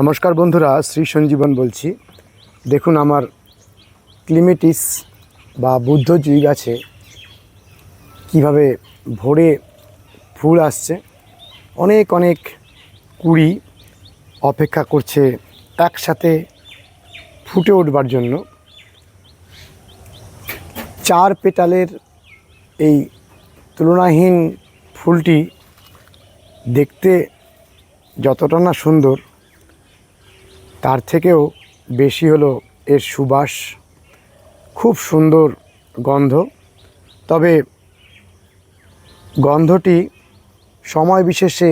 নমস্কার বন্ধুরা, শ্রী সঞ্জীবন বলছি। দেখুন, আমার ক্লিমেটিস বা বুদ্ধ জুই গাছে কীভাবে ভোরে ফুল আসছে। অনেক অনেক কুড়ি অপেক্ষা করছে একসাথে ফুটে উঠবার জন্য। চার পেটালের এই তুলনাহীন ফুলটি দেখতে যতটা না সুন্দর তার থেকেও বেশি হলো এর সুবাস। খুব সুন্দর গন্ধ। তবে গন্ধটি সময় বিশেষে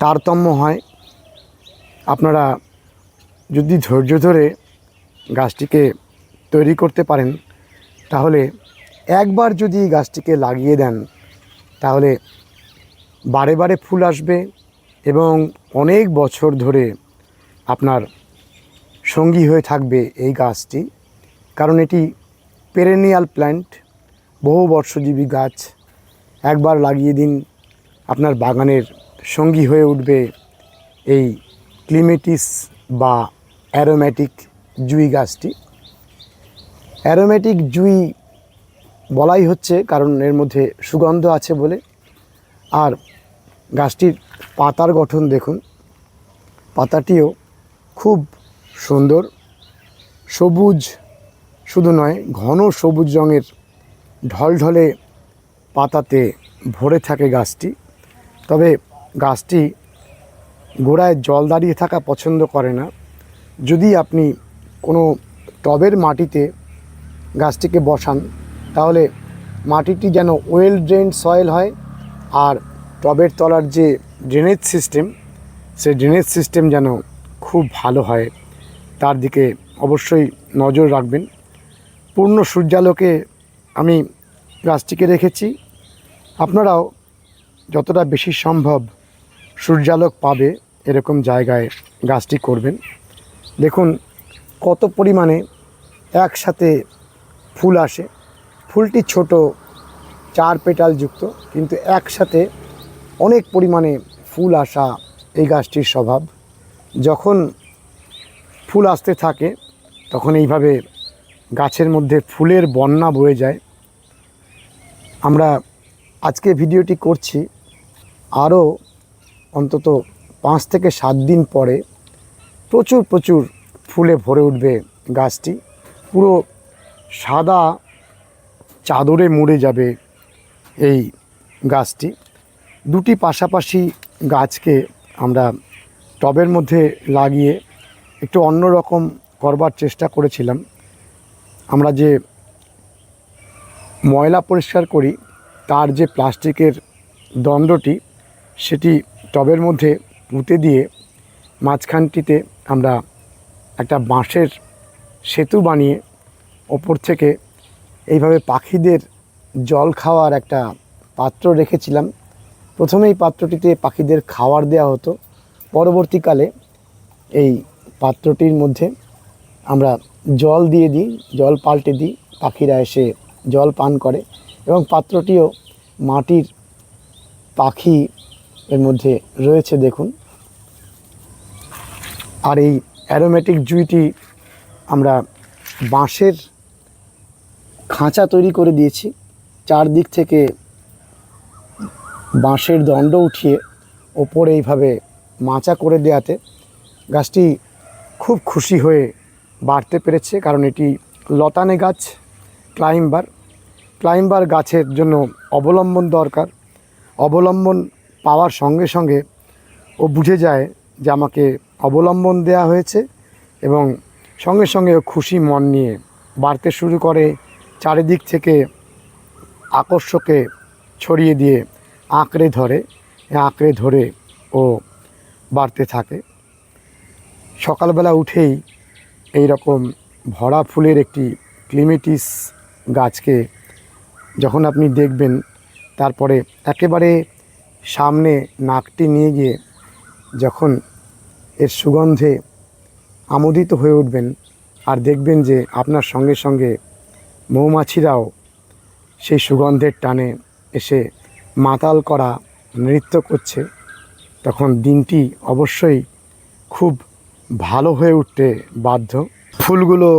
তারতম্য হয়। আপনারা যদি ধৈর্য ধরে গাছটিকে তৈরি করতে পারেন, তাহলে একবার যদি গাছটিকে লাগিয়ে দেন, তাহলে বারে বারে ফুল আসবে এবং অনেক বছর ধরে আপনার সঙ্গী হয়ে থাকবে এই গাছটি। কারণ এটি পেরেনিয়াল প্ল্যান্ট বহু বর্ষজীবী গাছ। একবার লাগিয়ে দিন আপনার বাগানের সঙ্গী হয়ে উঠবে এই ক্লিমেটিস বা অ্যারোম্যাটিক জুই গাছটি। অ্যারোম্যাটিক জুই বলাই হচ্ছে কারণ এর মধ্যে সুগন্ধ আছে বলে। আর গাছটির পাতার গঠন দেখুন, পাতাটিও খুব সুন্দর। সবুজ শুধু নয়, ঘন সবুজ রঙের ঢলঢলে পাতাতে ভরে থাকে গাছটি। তবে গাছটি গোড়ায় জল দাঁড়িয়ে থাকা পছন্দ করে না। যদি আপনি কোনো টবের মাটিতে গাছটিকে বসান, তাহলে মাটিটি যেন ওয়েল ড্রেন সয়েল হয় আর টবের তলার যে ড্রেনেজ সিস্টেম সেই ড্রেনেজ সিস্টেম যেন খুব ভালো হয়। তার দিকে অবশ্যই নজর রাখবেন। পূর্ণ সূর্যালোকে আমি গাছটিকে রেখেছি। আপনারাও যতটা বেশি সম্ভব সূর্যালোক পাবে এরকম জায়গায় গাছটি করবেন। দেখুন কত পরিমাণে একসাথে ফুল আসে। ফুলটি ছোট, চার পেটাল যুক্ত, কিন্তু একসাথে অনেক পরিমাণে ফুল আসা এই গাছটির স্বভাব। যখন ফুল আসতে থাকে, তখন এইভাবে গাছের মধ্যে ফুলের বন্যা বয়ে যায়। আমরা আজকে ভিডিওটি করছি আরও অন্তত পাঁচ থেকে সাত দিন পরে প্রচুর প্রচুর ফুলে ভরে উঠবে গাছটি। পুরো সাদা চাদরে মুড়ে যাবে এই গাছটি। দুটি পাশাপাশি গাছকে আমরা টবের মধ্যে লাগিয়ে একটু অন্য রকম করবার চেষ্টা করেছিলাম। আমরা যে ময়লা পরিষ্কার করি, তার যে প্লাস্টিকের দণ্ডটি, সেটি টবের মধ্যে পুঁতে দিয়ে মাঝখানটিতে আমরা একটা বাঁশের সেতু বানিয়ে ওপর থেকে এইভাবে পাখিদের জল খাওয়ার একটা পাত্র রেখেছিলাম। প্রথমেই পাত্রটিতে পাখিদের খাবার দেওয়া হতো। পরবর্তীকালে এই পাত্রটির মধ্যে আমরা জল দিয়ে দিই, জল পাল্টে দিই, পাখিরা এসে জল পান করে এবং পাত্রটিও মাটির পাখি এর মধ্যে রয়েছে দেখুন। আর এই অ্যারোমেটিক জুইটি আমরা বাঁশের খাঁচা তৈরি করে দিয়েছি। চারদিক থেকে বাঁশের দণ্ড উঠিয়ে ওপরে এইভাবে মাচা করে দেওয়াতে গাছটি খুব খুশি হয়ে বাড়তে পেরেছে, কারণ এটি লতানে গাছ, ক্লাইম্বার। ক্লাইম্বার গাছের জন্য অবলম্বন দরকার। অবলম্বন পাওয়ার সঙ্গে সঙ্গে ও বুঝে যায় যে আমাকে অবলম্বন দেয়া হয়েছে এবং সঙ্গে সঙ্গে ও খুশি মন নিয়ে বাড়তে শুরু করে, চারিদিক থেকে আকর্ষকে ছড়িয়ে দিয়ে আঁকড়ে ধরে আঁকড়ে ধরে ও বাড়তে থাকে। সকালবেলা উঠেই এই রকম ভরা ফুলের একটি ক্লিমেটিস গাছকে যখন আপনি দেখবেন, তারপরে একেবারে সামনে নাকটি নিয়ে গিয়ে যখন এর সুগন্ধে আমোদিত হয়ে উঠবেন আর দেখবেন যে আপনার সঙ্গে সঙ্গে মৌমাছিরাও সেই সুগন্ধের টানে এসে মাতাল করা নৃত্য করছে। তখন দিনটি অবশ্যই খুব ভালো হয়ে উঠতে বাধ্য। ফুলগুলো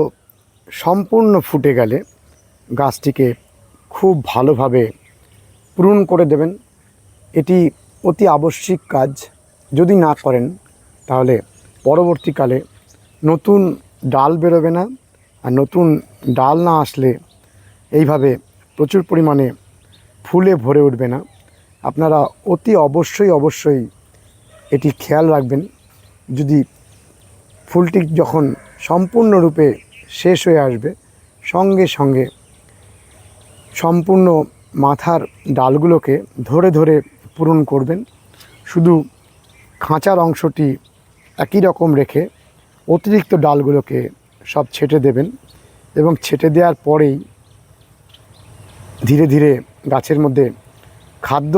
সম্পূর্ণ ফুটে গেলে গাছটিকে খুব ভালোভাবে পূরণ করে দেবেন। এটি অতি আবশ্যিক কাজ। যদি না করেন, তাহলে পরবর্তীকালে নতুন ডাল বেরোবে না। আর নতুন ডাল না আসলে এইভাবে প্রচুর পরিমাণে ফুলে ভরে উঠবে না। আপনারা অতি অবশ্যই অবশ্যই এটি খেয়াল রাখবেন, যদি ফুলটি যখন সম্পূর্ণরূপে শেষ হয়ে আসবে, সঙ্গে সঙ্গে সম্পূর্ণ মাথার ডালগুলোকে ধরে ধরে পূরণ করবেন। শুধু খাঁচার অংশটি একই রকম রেখে অতিরিক্ত ডালগুলোকে সব ছেটে দেবেন এবং ছেটে দেওয়ার পরেই ধীরে ধীরে গাছের মধ্যে খাদ্য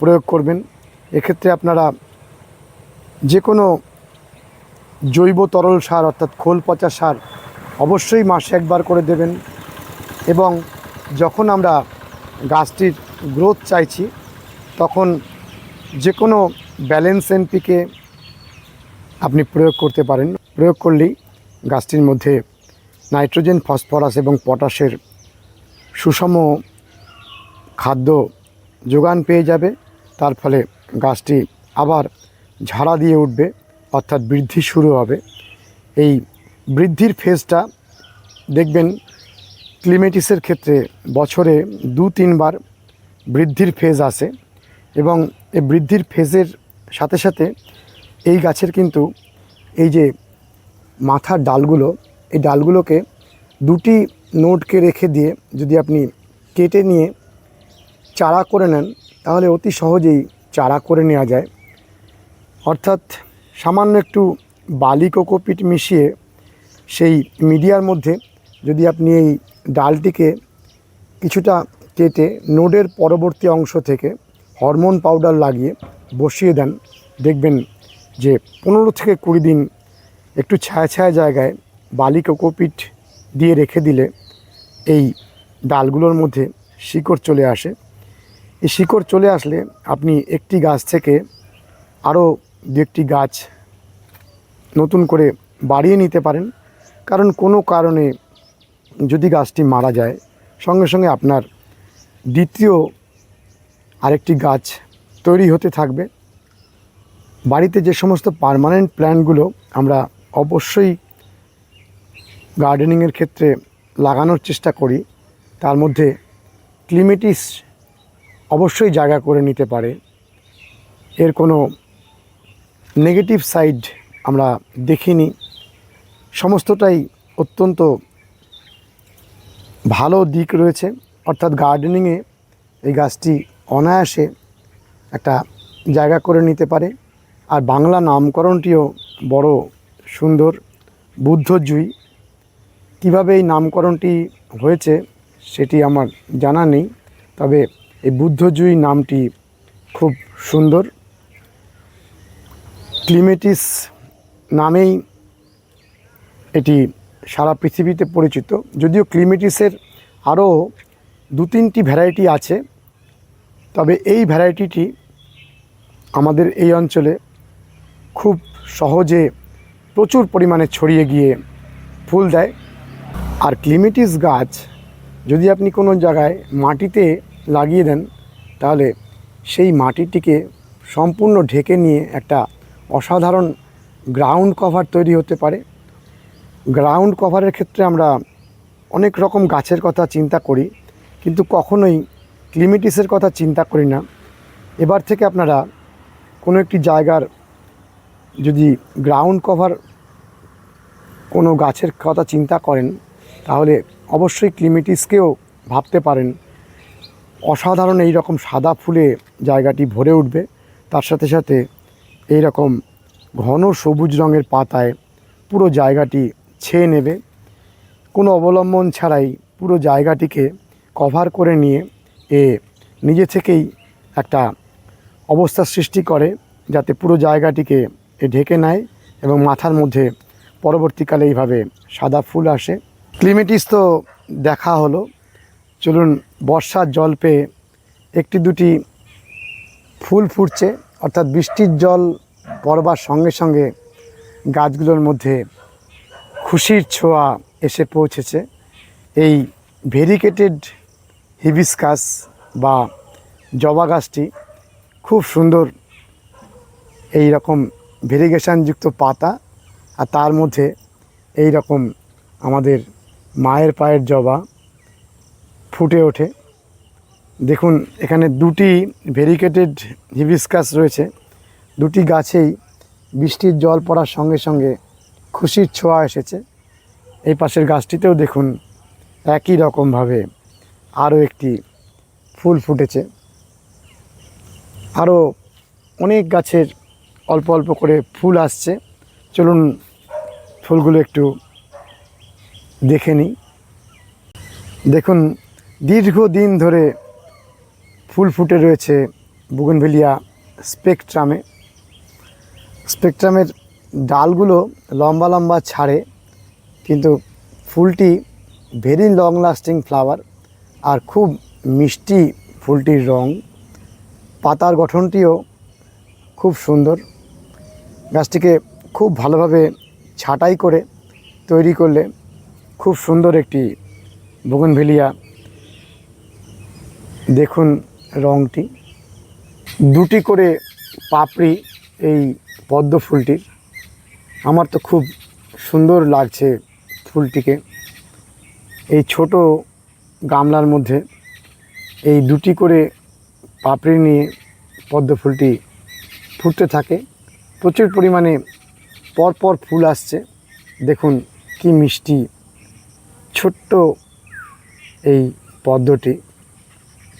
প্রয়োগ করবেন। এক্ষেত্রে আপনারা যে কোনো জৈব তরল সার, অর্থাৎ খোল পচা সার অবশ্যই মাসে একবার করে দেবেন এবং যখন আমরা গাছটির গ্রোথ চাইছি, তখন যে কোনো ব্যালেন্স এনপিকে আপনি প্রয়োগ করতে পারেন। প্রয়োগ করলেই গাছটির মধ্যে নাইট্রোজেন ফসফরাস এবং পটাশের সুষম খাদ্য যোগান পেয়ে যাবে। তার ফলে গাছটি আবার ঝাড়া দিয়ে উঠবে, অর্থাৎ বৃদ্ধি শুরু হবে। এই বৃদ্ধির ফেজটা দেখবেন ক্লিমেটিসের ক্ষেত্রে বছরে দু, তিনবার বৃদ্ধির ফেজ আসে এবং এই বৃদ্ধির ফেজের সাথে সাথে এই গাছের কিন্তু এই যে মাথার ডালগুলো, এই ডালগুলোকে দুটি নোটকে রেখে দিয়ে যদি আপনি কেটে নিয়ে চারা করে নেন, তাহলে অতি সহজেই চারা করে নেওয়া যায়। অর্থাৎ সামান্য একটু বালি কোকোপিট মিশিয়ে সেই মিডিয়ার মধ্যে যদি আপনি এই ডালটিকে কিছুটা কেটে নোডের পরবর্তী অংশ থেকে হরমোন পাউডার লাগিয়ে বসিয়ে দেন, দেখবেন যে পনেরো থেকে কুড়ি দিন একটু ছায়া ছায়া জায়গায় বালি কোকোপিট দিয়ে রেখে দিলে এই ডালগুলোর মধ্যে শিকড় চলে আসে। এই শিকড় চলে আসলে আপনি একটি গাছ থেকে আরও দু একটি গাছ নতুন করে বাড়িয়ে নিতে পারেন। কারণ কোনো কারণে যদি গাছটি মারা যায়, সঙ্গে সঙ্গে আপনার দ্বিতীয় আরেকটি গাছ তৈরি হতে থাকবে। বাড়িতে যে সমস্ত পার্মানেন্ট প্ল্যান্টগুলো আমরা অবশ্যই গার্ডেনিংয়ের ক্ষেত্রে লাগানোর চেষ্টা করি, তার মধ্যে ক্লিমেটিস অবশ্যই জায়গা করে নিতে পারে। এর কোনো নেগেটিভ সাইড আমরা দেখিনি। সমস্তটাই অত্যন্ত ভালো দিক রয়েছে। অর্থাৎ গার্ডেনিংয়ে এই গাছটি অনায়াসে একটা জায়গা করে নিতে পারে। আর বাংলা নামকরণটিও বড় সুন্দর বুদ্ধজুই কীভাবে এই নামকরণটি হয়েছে সেটি আমার জানা নেই। তবে এই বুদ্ধজুই নামটি খুব সুন্দর। ক্লিমেটিস নামেই এটি সারা পৃথিবীতে পরিচিত। যদিও ক্লিমেটিসের আরও দু তিনটি ভ্যারাইটি আছে, তবে এই ভ্যারাইটিটি আমাদের এই অঞ্চলে খুব সহজে প্রচুর পরিমাণে ছড়িয়ে গিয়ে ফুল দেয়। আর ক্লিমেটিস গাছ যদি আপনি কোনো জায়গায় মাটিতে লাগিয়ে দেন, তাহলে সেই মাটিটিকে সম্পূর্ণ ঢেকে নিয়ে একটা অসাধারণ গ্রাউন্ড কভার তৈরি হতে পারে। গ্রাউন্ড কভারের ক্ষেত্রে আমরা অনেক রকম গাছের কথা চিন্তা করি, কিন্তু কখনোই ক্লিমেটিসের কথা চিন্তা করি না। এবার থেকে আপনারা কোনো একটি জায়গার যদি গ্রাউন্ড কভার কোনো গাছের কথা চিন্তা করেন, তাহলে অবশ্যই ক্লিমেটিসকেও ভাবতে পারেন। অসাধারণ এই রকম সাদা ফুলে জায়গাটি ভরে উঠবে। তার সাথে সাথে এই রকম ঘন সবুজ রঙের পাতায় পুরো জায়গাটি ছেয়ে নেবে। কোনো অবলম্বন ছাড়াই পুরো জায়গাটিকে কভার করে নিয়ে এ নিজে থেকেই একটা অবস্থা সৃষ্টি করে, যাতে পুরো জায়গাটিকে এ ঢেকে নেয় এবং মাথার মধ্যে পরবর্তীকালে এইভাবে সাদা ফুল আসে। ক্লিমেটিস তো দেখা হলো। চলুন বর্ষার জল পেয়ে একটি দুটি ফুল ফুটছে। অর্থাৎ বৃষ্টির জল পড়বার সঙ্গে সঙ্গে গাছগুলোর মধ্যে খুশির ছোঁয়া এসে পৌঁছেছে। এই ভেরিকেটেড হিবিস্কাস বা জবা গাছটি খুব সুন্দর এই রকম ভেরিগেশনযুক্ত পাতা আর তার মধ্যে এই রকম আমাদের মায়ের পায়ের জবা ফুটে ওঠে। দেখুন, এখানে দুটি ভেরিকেটেড হিবিস্কাস রয়েছে। দুটি গাছেই বৃষ্টির জল পড়ার সঙ্গে সঙ্গে খুশির ছোঁয়া এসেছে। এই পাশের গাছটিতেও দেখুন, একই রকমভাবে আরও একটি ফুল ফুটেছে। আরও অনেক গাছের অল্প অল্প করে ফুল আসছে। চলুন ফুলগুলো একটু দেখে নিই। দেখুন, দীর্ঘদিন ধরে ফুল ফুটে রয়েছে বুগনভেলিয়া স্পেকট্রামে। স্পেকট্রামের ডালগুলো লম্বা লম্বা ছাড়ে, কিন্তু ফুলটি ভেরি লং লাস্টিং ফ্লাওয়ার আর খুব মিষ্টি ফুলটির রং। পাতার গঠনটিও খুব সুন্দর। গাছটিকে খুব ভালোভাবে ছাঁটাই করে তৈরি করলে খুব সুন্দর একটি বগনভেলিয়া। দেখুন রংটি। দুটি করে পাপড়ি এই পদ্ম ফুলটির। আমার তো খুব সুন্দর লাগছে ফুলটিকে। এই ছোট গামলার মধ্যে এই দুটি করে পাপড়ি নিয়ে পদ্ম ফুলটি ফুটতে থাকে। প্রচুর পরিমাণে পরপর ফুল আসছে। দেখুন কি মিষ্টি ছোট্ট এই পদ্মটি।